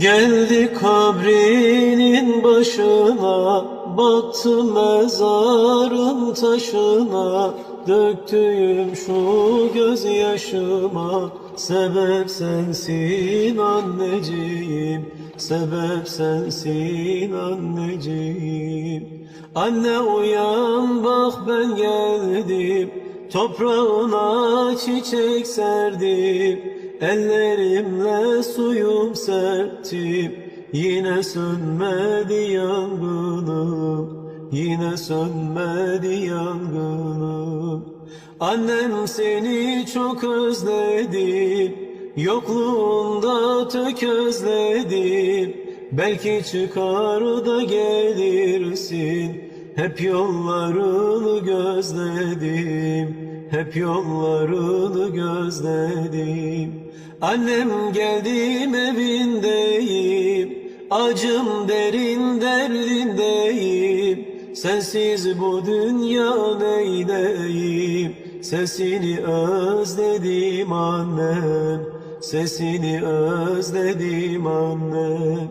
Geldi kabrinin başına, baktım mezarın taşına, döktüğüm şu gözyaşıma, sebep sensin anneciğim, sebep sensin anneciğim. Anne uyan bak ben geldim, toprağına çiçek serdim. Ellerimle suyum serptim Yine sönmedi yangınım Yine sönmedi yangınım Annem seni çok özledim Yokluğunda tökezledim Belki çıkar da gelirsin Hep yollarını gözledim hep yollarını gözledim. Annem geldim evindeyim Acım derin derdindeyim. Sensiz bu dünya neyleyim Sesini özledim annem Sesini özledim annem